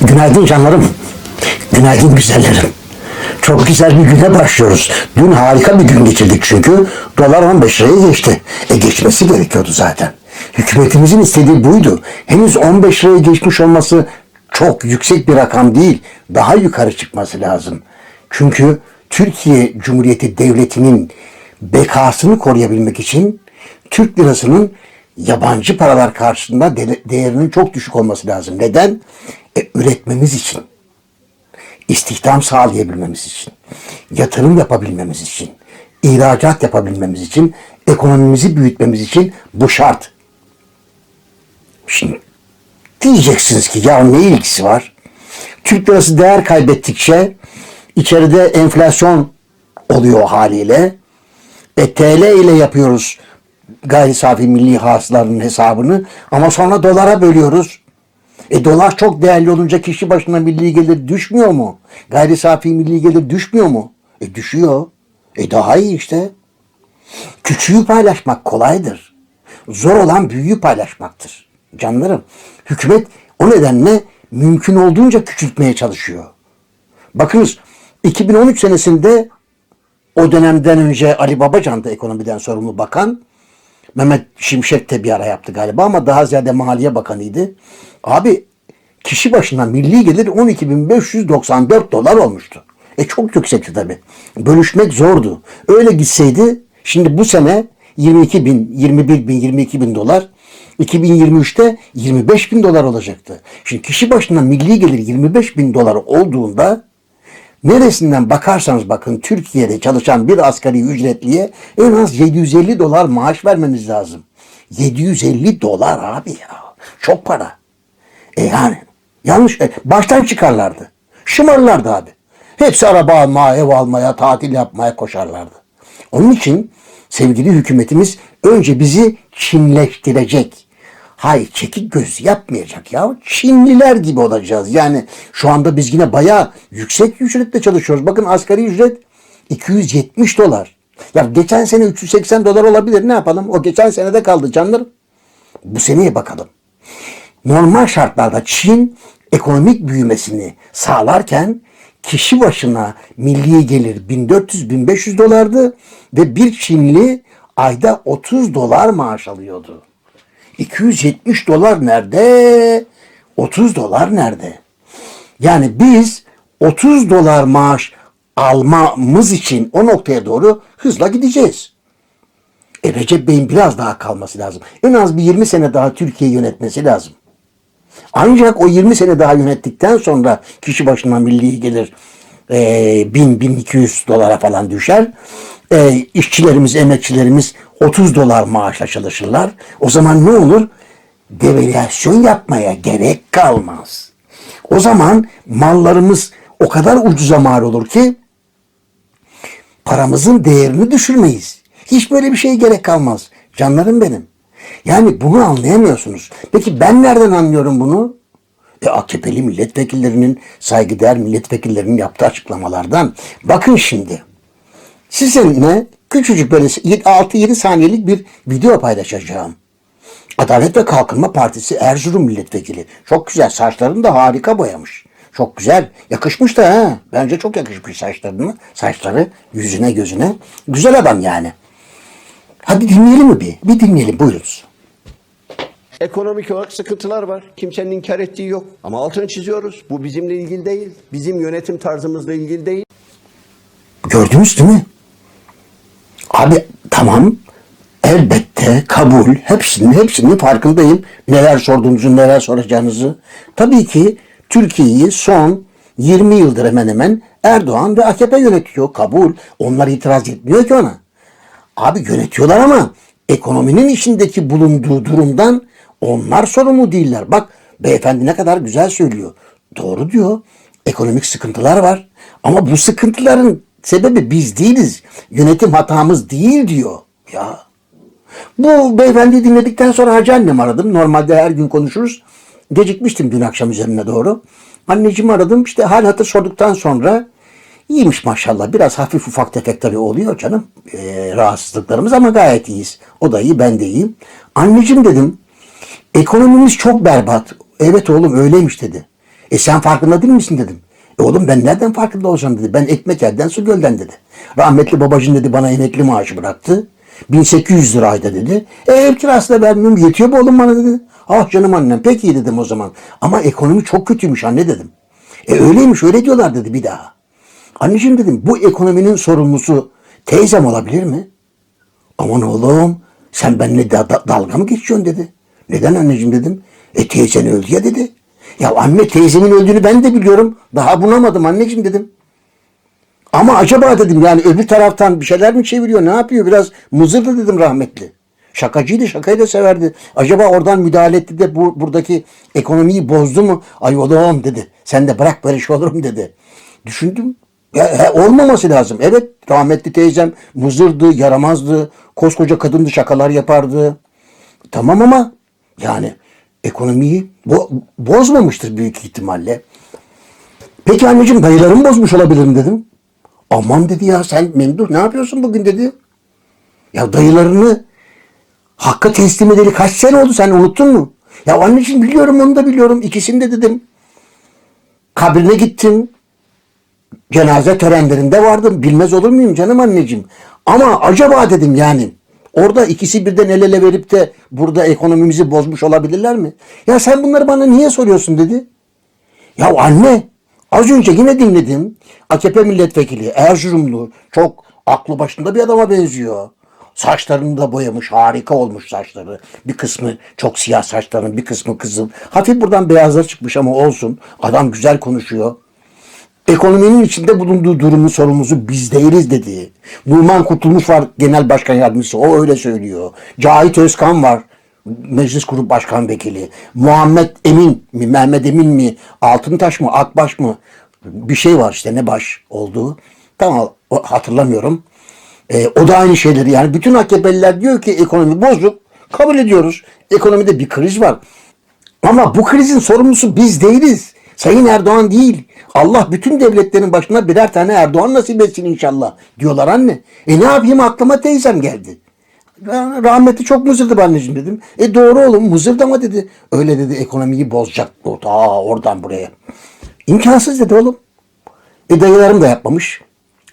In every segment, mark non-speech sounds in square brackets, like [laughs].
Günaydın canlarım. Günaydın güzellerim. Çok güzel bir güne başlıyoruz. Dün harika bir gün geçirdik çünkü. Dolar 15 liraya geçti. E geçmesi gerekiyordu zaten. Hükümetimizin istediği buydu. Henüz 15 liraya geçmiş olması çok yüksek bir rakam değil. Daha yukarı çıkması lazım. Çünkü Türkiye Cumhuriyeti Devleti'nin bekasını koruyabilmek için Türk lirasının yabancı paralar karşısında de- değerinin çok düşük olması lazım. Neden? E, üretmemiz için. İstihdam sağlayabilmemiz için. Yatırım yapabilmemiz için. ihracat yapabilmemiz için. Ekonomimizi büyütmemiz için bu şart. Şimdi diyeceksiniz ki ya ne ilgisi var? Türk lirası değer kaybettikçe içeride enflasyon oluyor haliyle. E TL ile yapıyoruz gayri safi milli hasılanın hesabını ama sonra dolara bölüyoruz. E dolar çok değerli olunca kişi başına milli gelir düşmüyor mu? Gayri safi milli gelir düşmüyor mu? E düşüyor. E daha iyi işte. Küçüğü paylaşmak kolaydır. Zor olan büyüğü paylaşmaktır. Canlarım, hükümet o nedenle mümkün olduğunca küçültmeye çalışıyor. Bakınız 2013 senesinde o dönemden önce Ali Babacan da ekonomiden sorumlu bakan Mehmet Şimşek de bir ara yaptı galiba ama daha ziyade Maliye Bakanıydı. Abi kişi başına milli gelir 12.594 dolar olmuştu. E çok yüksekti tabi. Bölüşmek zordu. Öyle gitseydi şimdi bu sene 22 bin, 21 bin, 22 bin dolar 2023'te 25 bin dolar olacaktı. Şimdi kişi başına milli gelir 25 bin dolar olduğunda Neresinden bakarsanız bakın Türkiye'de çalışan bir asgari ücretliye en az 750 dolar maaş vermeniz lazım. 750 dolar abi ya. Çok para. E yani yanlış e, baştan çıkarlardı. Şımarlardı abi. Hepsi araba almaya, ev almaya, tatil yapmaya koşarlardı. Onun için sevgili hükümetimiz önce bizi Çinleştirecek. Hay çekik göz yapmayacak ya. Çinliler gibi olacağız. Yani şu anda biz yine bayağı yüksek ücretle çalışıyoruz. Bakın asgari ücret 270 dolar. Ya geçen sene 380 dolar olabilir. Ne yapalım? O geçen senede kaldı canlarım. Bu seneye bakalım. Normal şartlarda Çin ekonomik büyümesini sağlarken kişi başına milli gelir 1400-1500 dolardı ve bir Çinli ayda 30 dolar maaş alıyordu. 270 dolar nerede? 30 dolar nerede? Yani biz 30 dolar maaş almamız için o noktaya doğru hızla gideceğiz. E Recep Bey'in biraz daha kalması lazım. En az bir 20 sene daha Türkiye'yi yönetmesi lazım. Ancak o 20 sene daha yönettikten sonra kişi başına milli gelir e, 1000-1200 dolara falan düşer. E, işçilerimiz, emekçilerimiz 30 dolar maaşla çalışırlar. O zaman ne olur? Devalüasyon yapmaya gerek kalmaz. O zaman mallarımız o kadar ucuza mal olur ki paramızın değerini düşürmeyiz. Hiç böyle bir şeye gerek kalmaz. Canlarım benim. Yani bunu anlayamıyorsunuz. Peki ben nereden anlıyorum bunu? E AKP'li milletvekillerinin, saygıdeğer milletvekillerinin yaptığı açıklamalardan. Bakın şimdi. Sizinle küçücük böyle 6-7 saniyelik bir video paylaşacağım. Adalet ve Kalkınma Partisi Erzurum milletvekili. Çok güzel. Saçlarını da harika boyamış. Çok güzel. Yakışmış da ha. Bence çok yakışmış saçlarını. Saçları yüzüne gözüne. Güzel adam yani. Hadi dinleyelim mi bir? Bir dinleyelim buyurunuz. Ekonomik olarak sıkıntılar var. Kimsenin inkar ettiği yok. Ama altını çiziyoruz. Bu bizimle ilgili değil. Bizim yönetim tarzımızla ilgili değil. Gördünüz değil mi? Abi tamam. Elbette kabul. Hepsinin hepsinin farkındayım. Neler sorduğunuzu, neler soracağınızı. Tabii ki Türkiye'yi son 20 yıldır hemen hemen Erdoğan ve AKP yönetiyor. Kabul. Onlar itiraz etmiyor ki ona. Abi yönetiyorlar ama ekonominin içindeki bulunduğu durumdan onlar sorumlu değiller. Bak beyefendi ne kadar güzel söylüyor. Doğru diyor. Ekonomik sıkıntılar var. Ama bu sıkıntıların sebebi biz değiliz. Yönetim hatamız değil diyor. Ya. Bu beyefendi dinledikten sonra hacı annem aradım. Normalde her gün konuşuruz. Gecikmiştim dün akşam üzerine doğru. Anneciğimi aradım. İşte hal hatır sorduktan sonra iyiymiş maşallah. Biraz hafif ufak tefek tabii oluyor canım. Ee, rahatsızlıklarımız ama gayet iyiyiz. O da iyi ben de iyiyim. Anneciğim dedim ekonomimiz çok berbat. Evet oğlum öyleymiş dedi. E sen farkında değil misin dedim. E oğlum ben nereden farkında olacağım dedi. Ben ekmek yerden su gölden dedi. Rahmetli babacın dedi bana emekli maaşı bıraktı. 1800 liraydı dedi. E ev kirası da vermiyorum yetiyor bu oğlum bana dedi. Ah canım annem pek iyi dedim o zaman. Ama ekonomi çok kötüymüş anne dedim. E öyleymiş öyle diyorlar dedi bir daha. Anneciğim dedim bu ekonominin sorumlusu teyzem olabilir mi? Aman oğlum sen benimle da- da- dalga mı geçiyorsun dedi. Neden anneciğim dedim. E teyzen öldü ya dedi. Ya anne teyzemin öldüğünü ben de biliyorum. Daha bunamadım anneciğim dedim. Ama acaba dedim yani öbür taraftan bir şeyler mi çeviriyor ne yapıyor biraz mızırdı dedim rahmetli. Şakacıydı şakayı da severdi. Acaba oradan müdahale etti de bu, buradaki ekonomiyi bozdu mu? Ay oğlum dedi. Sen de bırak böyle şey olur mu dedi. Düşündüm. Ya, he, olmaması lazım. Evet rahmetli teyzem mızırdı, yaramazdı. Koskoca kadındı şakalar yapardı. Tamam ama yani ekonomiyi bo- bozmamıştır büyük ihtimalle. Peki anneciğim dayılarım bozmuş olabilir mi dedim. Aman dedi ya sen Memduh ne yapıyorsun bugün dedi. Ya dayılarını Hakk'a teslim edeli kaç sene oldu sen unuttun mu? Ya anneciğim biliyorum onu da biliyorum. İkisini de dedim. Kabrine gittim. Cenaze törenlerinde vardım. Bilmez olur muyum canım anneciğim? Ama acaba dedim yani. Orada ikisi birden el ele verip de burada ekonomimizi bozmuş olabilirler mi? Ya sen bunları bana niye soruyorsun dedi. Ya anne az önce yine dinledim. AKP milletvekili Erzurumlu çok aklı başında bir adama benziyor. Saçlarını da boyamış harika olmuş saçları. Bir kısmı çok siyah saçlarının bir kısmı kızıl. Hafif buradan beyazlar çıkmış ama olsun. Adam güzel konuşuyor. Ekonominin içinde bulunduğu durumun sorumlusu biz değiliz dedi. Numan Kurtulmuş var genel başkan yardımcısı o öyle söylüyor. Cahit Özkan var meclis grup başkan vekili. Muhammed Emin mi Mehmet Emin mi Altıntaş mı Akbaş mı bir şey var işte ne baş olduğu. Tamam hatırlamıyorum. Ee, o da aynı şeyleri yani bütün AKP'liler diyor ki ekonomi bozuk kabul ediyoruz. Ekonomide bir kriz var. Ama bu krizin sorumlusu biz değiliz. Sayın Erdoğan değil. Allah bütün devletlerin başına birer tane Erdoğan nasip etsin inşallah diyorlar anne. E ne yapayım aklıma teyzem geldi. Rahmetli çok mızırdı be anneciğim dedim. E doğru oğlum mızırdı ama dedi. Öyle dedi ekonomiyi bozacak. Ta oradan buraya. İmkansız dedi oğlum. E dayılarım da yapmamış.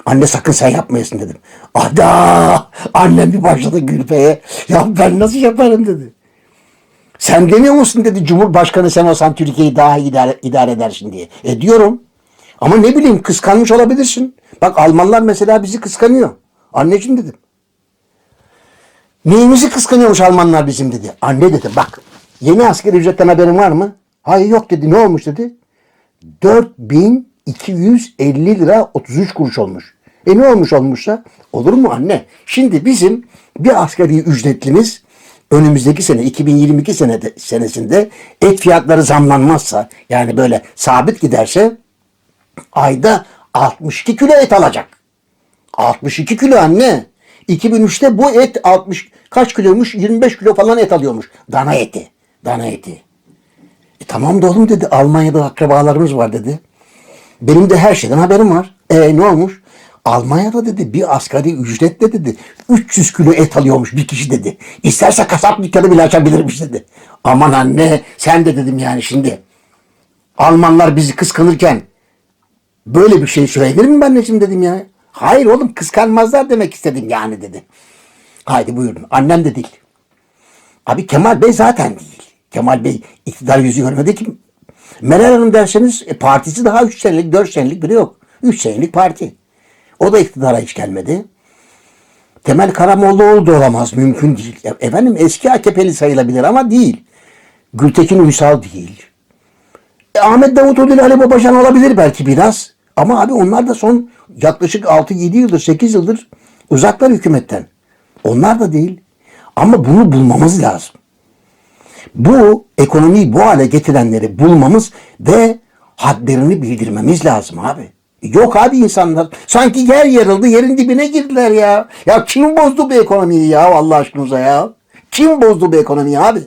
Anne sakın sen yapmayasın dedim. Ada! Annem bir başladı gülmeye. Ya ben nasıl yaparım dedi. Sen demiyor musun dedi Cumhurbaşkanı sen olsan Türkiye'yi daha iyi idare, idare edersin diye. E diyorum. Ama ne bileyim kıskanmış olabilirsin. Bak Almanlar mesela bizi kıskanıyor. Anneciğim dedim. Neyimizi kıskanıyormuş Almanlar bizim dedi. Anne dedi bak yeni asgari ücretten haberin var mı? Hayır yok dedi. Ne olmuş dedi. 4250 lira 33 kuruş olmuş. E ne olmuş olmuşsa? Olur mu anne? Şimdi bizim bir asgari ücretlimiz önümüzdeki sene 2022 senede, senesinde et fiyatları zamlanmazsa yani böyle sabit giderse ayda 62 kilo et alacak. 62 kilo anne. 2003'te bu et 60 kaç kiloymuş? 25 kilo falan et alıyormuş. Dana eti. Dana eti. E tamam da oğlum dedi. Almanya'da akrabalarımız var dedi. Benim de her şeyden haberim var. E ne olmuş? Almanya'da dedi bir asgari ücretle dedi 300 kilo et alıyormuş bir kişi dedi. İsterse kasap dükkanı bile açabilirmiş dedi. Aman anne sen de dedim yani şimdi. Almanlar bizi kıskanırken böyle bir şey söylenir mi ben anneciğim dedim ya. Hayır oğlum kıskanmazlar demek istedim yani dedi. Haydi buyurun. Annem de değil. Abi Kemal Bey zaten değil. Kemal Bey iktidar yüzü görmedi ki. Meral Hanım derseniz e, partisi daha 3 senelik 4 senelik biri yok. 3 senelik parti. O da iktidara hiç gelmedi. Temel Karamollaoğlu da olamaz. Mümkün değil. Efendim eski AKP'li sayılabilir ama değil. Gültekin Uysal değil. E, Ahmet Davutoğlu ile Ali Babacan olabilir belki biraz. Ama abi onlar da son yaklaşık 6-7 yıldır 8 yıldır uzaklar hükümetten. Onlar da değil. Ama bunu bulmamız lazım. Bu ekonomiyi bu hale getirenleri bulmamız ve hadlerini bildirmemiz lazım abi. Yok abi insanlar. Sanki yer yarıldı yerin dibine girdiler ya. Ya kim bozdu bu ekonomiyi ya Allah aşkınıza ya? Kim bozdu bu ekonomiyi abi?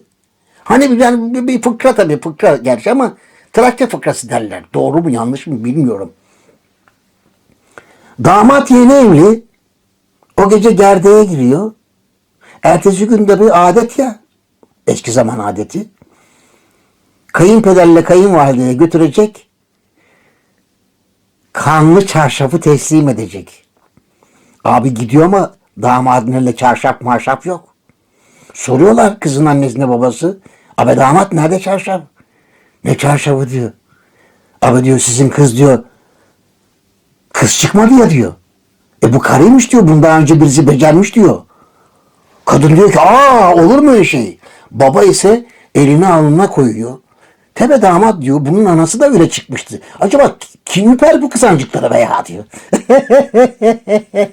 Hani bir, yani bir, bir fıkra tabii fıkra gerçi ama Trakya fıkrası derler. Doğru mu yanlış mı bilmiyorum. Damat yeni evli. O gece gerdeğe giriyor. Ertesi gün de bir adet ya. Eski zaman adeti. kayınpederle kayınvalideye götürecek. Kanlı çarşafı teslim edecek. Abi gidiyor ama damadın elinde çarşaf marşaf yok. Soruyorlar kızın annesine babası. Abi damat nerede çarşaf? Ne çarşafı diyor. Abi diyor sizin kız diyor. Kız çıkmadı ya diyor. E bu karıymış diyor. Bundan önce birisi becermiş diyor. Kadın diyor ki aa olur mu öyle şey? Baba ise elini alnına koyuyor. Tebe damat diyor bunun anası da öyle çıkmıştı. Acaba kim üper bu kızancıkları be ya diyor. [laughs]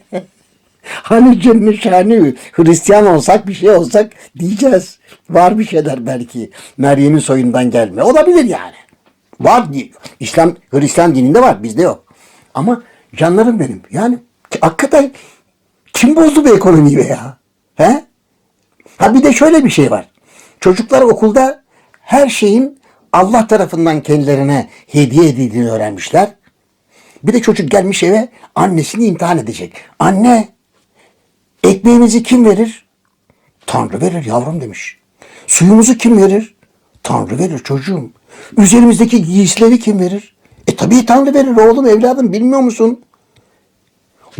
hani cennet şahane Hristiyan olsak bir şey olsak diyeceğiz. Var bir şeyler belki. Meryem'in soyundan gelme. Olabilir yani. Var. İslam, Hristiyan dininde var. Bizde yok. Ama canlarım benim. Yani hakikaten kim bozdu bu ekonomiyi be ya? He? Ha bir de şöyle bir şey var. Çocuklar okulda her şeyin Allah tarafından kendilerine hediye edildiğini öğrenmişler. Bir de çocuk gelmiş eve annesini imtihan edecek. Anne ekmeğimizi kim verir? Tanrı verir yavrum demiş. Suyumuzu kim verir? Tanrı verir çocuğum. Üzerimizdeki giysileri kim verir? E tabii Tanrı verir oğlum evladım bilmiyor musun?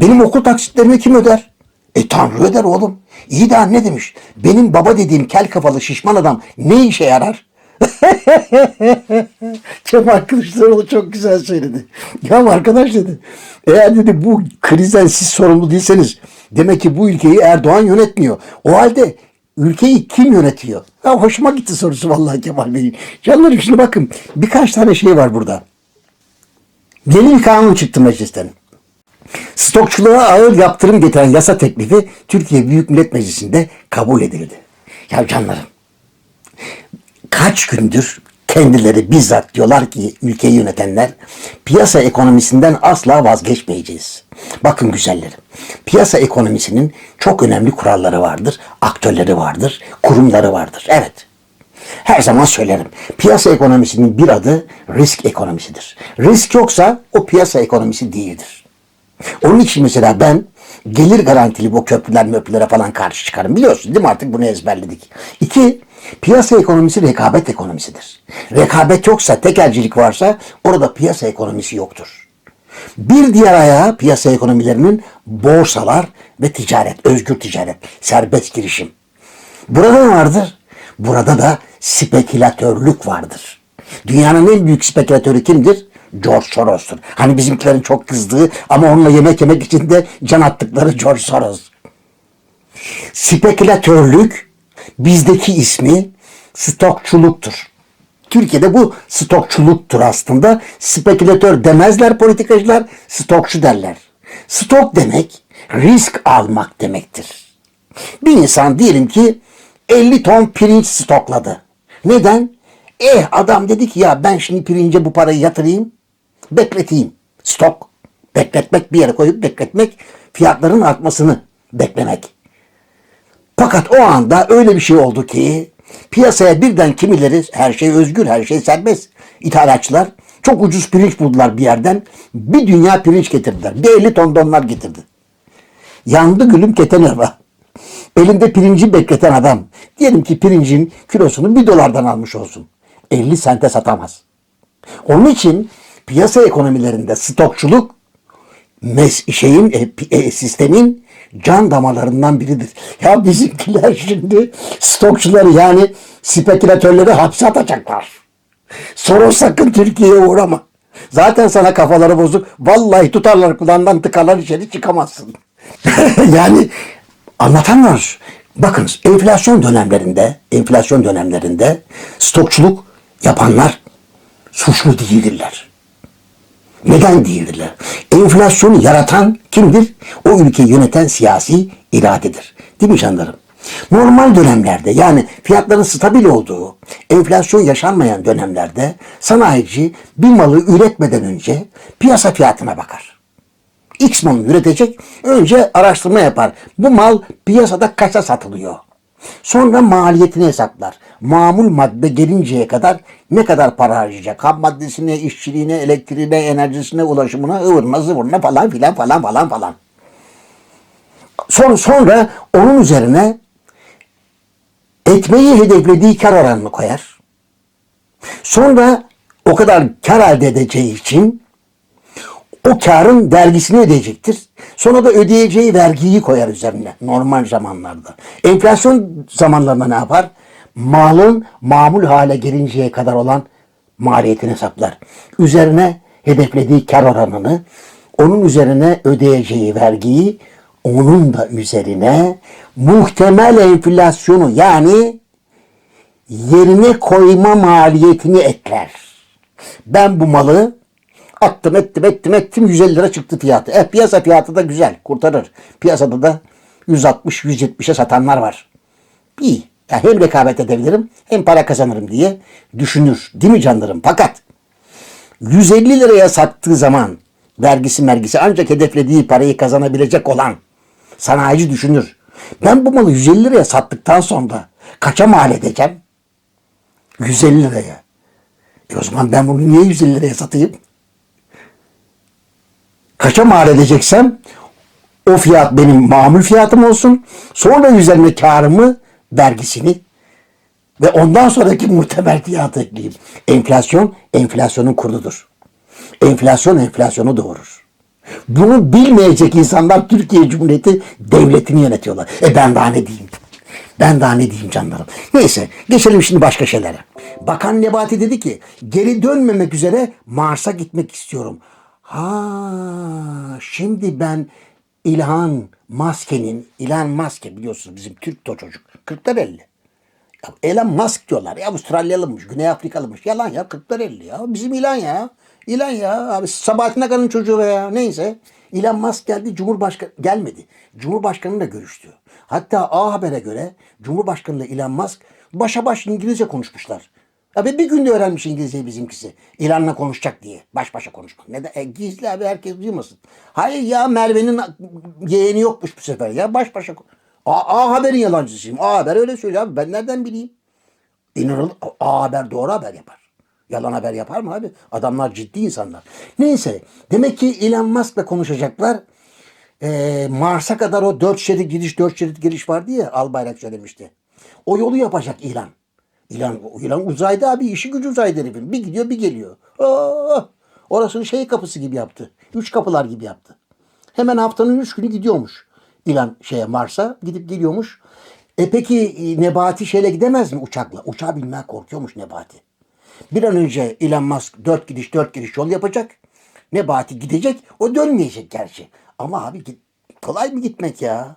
Benim okul taksitlerimi kim öder? E Tanrı öder oğlum. İyi de anne demiş. Benim baba dediğim kel kafalı şişman adam ne işe yarar? [laughs] Kemal Kılıçdaroğlu çok güzel söyledi. Ya arkadaş dedi. Eğer dedi bu krizden siz sorumlu değilseniz demek ki bu ülkeyi Erdoğan yönetmiyor. O halde ülkeyi kim yönetiyor? Ya hoşuma gitti sorusu vallahi Kemal Bey'in. Canlarım şimdi bakın birkaç tane şey var burada. Yeni bir kanun çıktı meclisten. Stokçuluğa ağır yaptırım getiren yasa teklifi Türkiye Büyük Millet Meclisi'nde kabul edildi. Ya canlarım kaç gündür kendileri bizzat diyorlar ki ülkeyi yönetenler piyasa ekonomisinden asla vazgeçmeyeceğiz. Bakın güzellerim. Piyasa ekonomisinin çok önemli kuralları vardır, aktörleri vardır, kurumları vardır. Evet. Her zaman söylerim. Piyasa ekonomisinin bir adı risk ekonomisidir. Risk yoksa o piyasa ekonomisi değildir. Onun için mesela ben gelir garantili bu köprüler möprülere falan karşı çıkarım. Biliyorsun değil mi artık bunu ezberledik. İki, piyasa ekonomisi rekabet ekonomisidir. Rekabet yoksa, tekelcilik varsa orada piyasa ekonomisi yoktur. Bir diğer ayağı piyasa ekonomilerinin borsalar ve ticaret, özgür ticaret, serbest girişim. Burada ne vardır? Burada da spekülatörlük vardır. Dünyanın en büyük spekülatörü kimdir? George Soros'tur. Hani bizimkilerin çok kızdığı ama onunla yemek yemek için de can attıkları George Soros. Spekülatörlük bizdeki ismi stokçuluktur. Türkiye'de bu stokçuluktur aslında. Spekülatör demezler politikacılar, stokçu derler. Stok demek risk almak demektir. Bir insan diyelim ki 50 ton pirinç stokladı. Neden? Eh adam dedi ki ya ben şimdi pirince bu parayı yatırayım, bekleteyim. Stok. Bekletmek bir yere koyup bekletmek fiyatların artmasını beklemek. Fakat o anda öyle bir şey oldu ki piyasaya birden kimileri her şey özgür, her şey serbest. İthalatçılar çok ucuz pirinç buldular bir yerden. Bir dünya pirinç getirdiler. Bir 50 ton donlar getirdi. Yandı gülüm keten eva. Elinde pirinci bekleten adam. Diyelim ki pirincin kilosunu bir dolardan almış olsun. 50 sente satamaz. Onun için piyasa ekonomilerinde stokçuluk mes şeyin e, e, sistemin can damarlarından biridir. Ya bizimkiler şimdi stokçuları yani spekülatörleri hapse atacaklar. Soros sakın Türkiye'ye uğrama. Zaten sana kafaları bozuk. Vallahi tutarlar kulağından tıkarlar içeri çıkamazsın. [laughs] yani anlatamıyoruz. Bakınız enflasyon dönemlerinde, enflasyon dönemlerinde stokçuluk yapanlar suçlu değildirler. Neden değildirler? Enflasyonu yaratan kimdir? O ülkeyi yöneten siyasi iradedir. Değil mi canlarım? Normal dönemlerde yani fiyatların stabil olduğu, enflasyon yaşanmayan dönemlerde sanayici bir malı üretmeden önce piyasa fiyatına bakar. X mal üretecek. Önce araştırma yapar. Bu mal piyasada kaça satılıyor? Sonra maliyetini hesaplar. Mamul madde gelinceye kadar ne kadar para harcayacak? Ham maddesine, işçiliğine, elektriğine, enerjisine, ulaşımına, ıvırına, zıvırına falan filan falan falan falan. Sonra, sonra onun üzerine etmeyi hedeflediği kar oranını koyar. Sonra o kadar kar elde edeceği için o karın vergisini ödeyecektir. Sonra da ödeyeceği vergiyi koyar üzerine normal zamanlarda. Enflasyon zamanlarında ne yapar? Malın mamul hale gelinceye kadar olan maliyetini hesaplar. Üzerine hedeflediği kar oranını, onun üzerine ödeyeceği vergiyi, onun da üzerine muhtemel enflasyonu yani yerine koyma maliyetini ekler. Ben bu malı attım ettim ettim ettim 150 lira çıktı fiyatı. E, piyasa fiyatı da güzel kurtarır. Piyasada da 160-170'e satanlar var. İyi. Yani hem rekabet edebilirim hem para kazanırım diye düşünür. Değil mi canlarım? Fakat 150 liraya sattığı zaman vergisi mergisi ancak hedeflediği parayı kazanabilecek olan sanayici düşünür. Ben bu malı 150 liraya sattıktan sonra kaça mal edeceğim? 150 liraya. E o zaman ben bunu niye 150 liraya satayım? Kaça mal edeceksem o fiyat benim mamul fiyatım olsun. Sonra üzerine karımı, vergisini ve ondan sonraki muhtemel fiyatı ekleyeyim. Enflasyon, enflasyonun kurdudur. Enflasyon, enflasyonu doğurur. Bunu bilmeyecek insanlar Türkiye Cumhuriyeti devletini yönetiyorlar. E ben daha ne diyeyim? Ben daha ne diyeyim canlarım? Neyse geçelim şimdi başka şeylere. Bakan Nebati dedi ki geri dönmemek üzere Mars'a gitmek istiyorum. Ha şimdi ben İlhan Maske'nin, İlhan Maske biliyorsunuz bizim Türk çocuk. 40'lar 50. Ya Elon Musk diyorlar. Ya Avustralyalımış, Güney Afrikalımış. Yalan ya 40'lar 50 ya. Bizim İlan ya. İlan ya. Abi Sabahattin Akan'ın çocuğu be ya. Neyse. Elon Musk geldi. Cumhurbaşkanı gelmedi. Cumhurbaşkanıyla görüştü. Hatta A Haber'e göre Cumhurbaşkanı ile Elon Musk başa baş İngilizce konuşmuşlar. Ya bir bir günde öğrenmiş İngilizceyi bizimkisi. İlan'la konuşacak diye. Baş başa konuşmak. Neden? E, gizli abi herkes duymasın. Hayır ya Merve'nin yeğeni yokmuş bu sefer ya. Baş başa. A, A Haber'in yalancısıyım. A Haber öyle söylüyor abi. Ben nereden bileyim? İnanıl A Haber doğru haber yapar. Yalan haber yapar mı abi? Adamlar ciddi insanlar. Neyse. Demek ki Elon Musk'la konuşacaklar. Ee, Mars'a kadar o dört şerit gidiş dört şerit giriş vardı ya Albayrak söylemişti. O yolu yapacak İlan. İlan, İlan uzayda abi işi gücü uzayda herifin. Bir gidiyor bir geliyor. Aa, orasını şey kapısı gibi yaptı. Üç kapılar gibi yaptı. Hemen haftanın üç günü gidiyormuş. İlan şeye Mars'a gidip geliyormuş. E peki e, Nebati şeyle gidemez mi uçakla? Uçağa binmeye korkuyormuş Nebati. Bir an önce Elon Musk dört gidiş dört giriş yol yapacak. Nebati gidecek. O dönmeyecek gerçi. Ama abi git, kolay mı gitmek ya?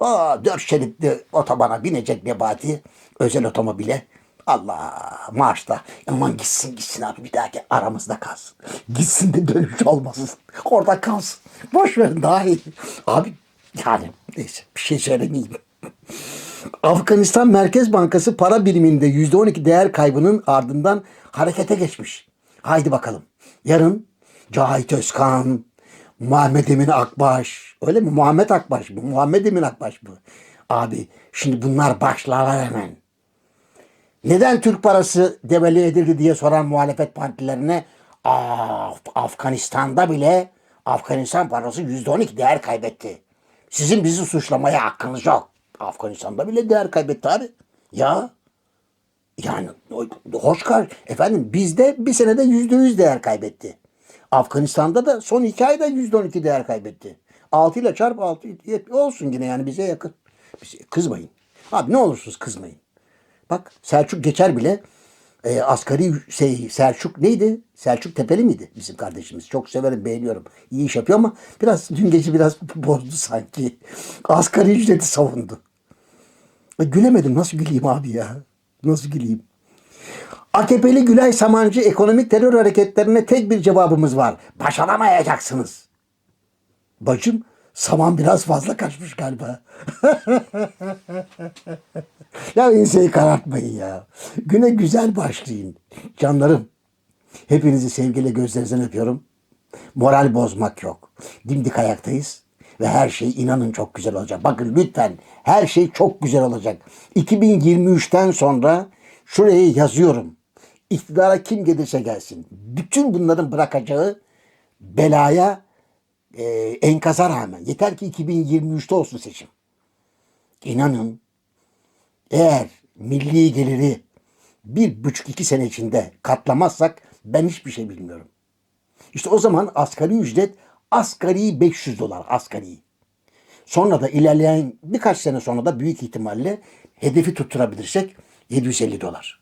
Aa, dört şeritli otobana binecek Nebati. Özel otomobile. Allah Mars'ta. Aman gitsin gitsin abi bir dahaki aramızda kalsın. Gitsin de dönüş olmasın. Orada kalsın. Boş verin daha iyi. Abi yani neyse bir şey söylemeyeyim. Afganistan Merkez Bankası para biriminde %12 değer kaybının ardından harekete geçmiş. Haydi bakalım. Yarın Cahit Özkan, Muhammed Emin Akbaş. Öyle mi? Muhammed Akbaş bu. Muhammed Emin Akbaş bu. Abi şimdi bunlar başlarlar hemen. Neden Türk parası devalüe edildi diye soran muhalefet partilerine Af Afganistan'da bile Afganistan parası %12 değer kaybetti. Sizin bizi suçlamaya hakkınız yok. Afganistan'da bile değer kaybetti abi. Ya yani hoş kar. Efendim bizde bir senede yüzde yüz değer kaybetti. Afganistan'da da son iki ayda yüzde on iki değer kaybetti. Altı ile çarp altı olsun yine yani bize yakın. Bize, kızmayın. Abi ne olursunuz kızmayın. Bak Selçuk Geçer bile e, asgari şey Selçuk neydi? Selçuk Tepeli miydi bizim kardeşimiz? Çok severim, beğeniyorum. İyi iş yapıyor ama biraz [laughs] dün gece biraz [laughs] bozdu sanki. Asgari ücreti savundu. E, gülemedim. Nasıl güleyim abi ya? Nasıl güleyim? AKP'li Gülay Samancı ekonomik terör hareketlerine tek bir cevabımız var. Başaramayacaksınız. Bacım saman biraz fazla kaçmış galiba. [laughs] ya enseyi karartmayın ya. Güne güzel başlayın. Canlarım. Hepinizi sevgiyle gözlerinizden öpüyorum. Moral bozmak yok. Dimdik ayaktayız. Ve her şey inanın çok güzel olacak. Bakın lütfen her şey çok güzel olacak. 2023'ten sonra şuraya yazıyorum. İktidara kim gelirse gelsin. Bütün bunların bırakacağı belaya e, enkaza rağmen. Yeter ki 2023'te olsun seçim. İnanın eğer milli geliri bir buçuk iki sene içinde katlamazsak ben hiçbir şey bilmiyorum. İşte o zaman asgari ücret asgari 500 dolar asgari. Sonra da ilerleyen birkaç sene sonra da büyük ihtimalle hedefi tutturabilirsek 750 dolar.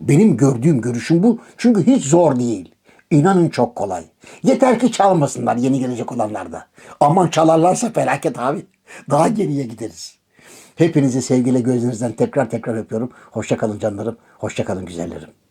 Benim gördüğüm görüşüm bu. Çünkü hiç zor değil. İnanın çok kolay. Yeter ki çalmasınlar yeni gelecek olanlar da. Aman çalarlarsa felaket abi. Daha geriye gideriz. Hepinizi sevgiyle gözlerinizden tekrar tekrar öpüyorum. Hoşça kalın canlarım. Hoşça kalın güzellerim.